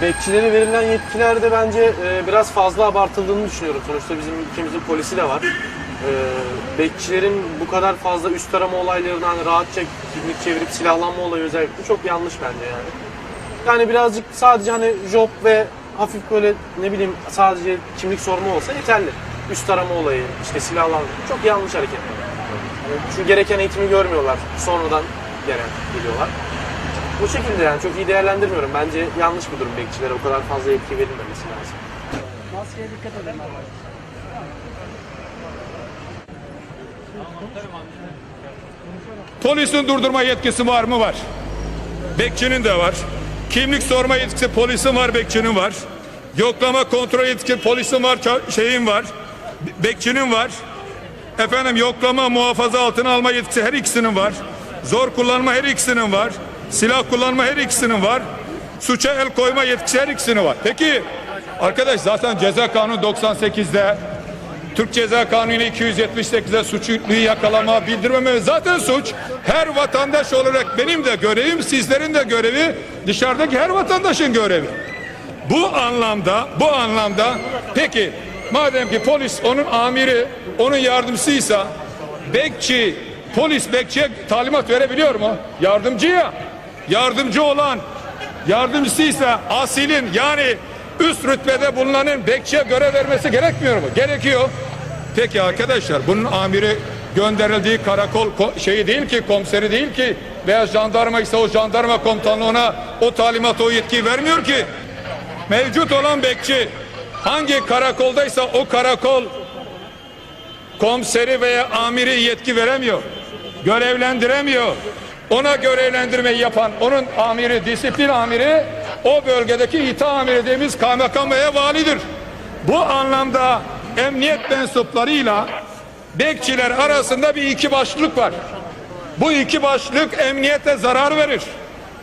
Bekçilere verilen yetkilerde bence e, biraz fazla abartıldığını düşünüyorum. Sonuçta bizim ülkemizin polisi de var. E, bekçilerin bu kadar fazla üst arama olaylarını hani rahatça kimlik çevirip silahlanma olayı özellikle çok yanlış bence yani. Yani birazcık sadece hani job ve hafif böyle ne bileyim sadece kimlik sorma olsa yeterli. Üst arama olayı, işte silahlanma çok yanlış hareket. Yani çünkü gereken eğitimi görmüyorlar. Sonradan gelen geliyorlar. Bu şekilde yani çok iyi değerlendirmiyorum. Bence yanlış bir durum bekçilere o kadar fazla yetki verilmemesi lazım. Maskeye dikkat edin. Polisin durdurma yetkisi var mı? Var. Bekçinin de var. Kimlik sorma yetkisi polisin var, bekçinin var. Yoklama kontrol yetkisi polisin var, şeyin var. be- Bekçinin var. Efendim yoklama muhafaza altına alma yetkisi her ikisinin var. Zor kullanma her ikisinin var. Silah kullanma her ikisinin var. Suça el koyma yetkisi her ikisinin var. Peki arkadaş zaten ceza kanunu 98'de Türk Ceza Kanunu 278'de suçluyu yakalama, bildirmeme zaten suç. Her vatandaş olarak benim de görevim, sizlerin de görevi, dışarıdaki her vatandaşın görevi. Bu anlamda, bu anlamda peki madem ki polis onun amiri, onun yardımcısıysa bekçi, polis bekçiye talimat verebiliyor mu? Yardımcıya. Yardımcı olan yardımcısıysa asilin yani üst rütbede bulunanın bekçiye görev vermesi gerekmiyor mu? Gerekiyor. Peki arkadaşlar bunun amiri gönderildiği karakol ko- şeyi değil ki komiseri değil ki veya jandarma ise o jandarma komutanlığına o talimat o yetkiyi vermiyor ki. Mevcut olan bekçi hangi karakoldaysa o karakol komiseri veya amiri yetki veremiyor. Görevlendiremiyor. Ona görevlendirmeyi yapan onun amiri, disiplin amiri o bölgedeki ita amiri dediğimiz kaymakam veya validir. Bu anlamda emniyet mensuplarıyla bekçiler arasında bir iki başlık var. Bu iki başlık emniyete zarar verir.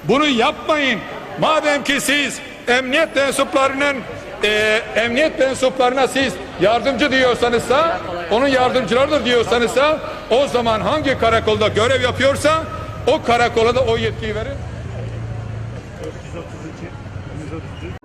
Bunu yapmayın. Madem ki siz emniyet mensuplarının e, emniyet mensuplarına siz yardımcı diyorsanızsa onun yardımcılarıdır diyorsanızsa o zaman hangi karakolda görev yapıyorsa o karakola da o yetkiyi verin. 432, 133.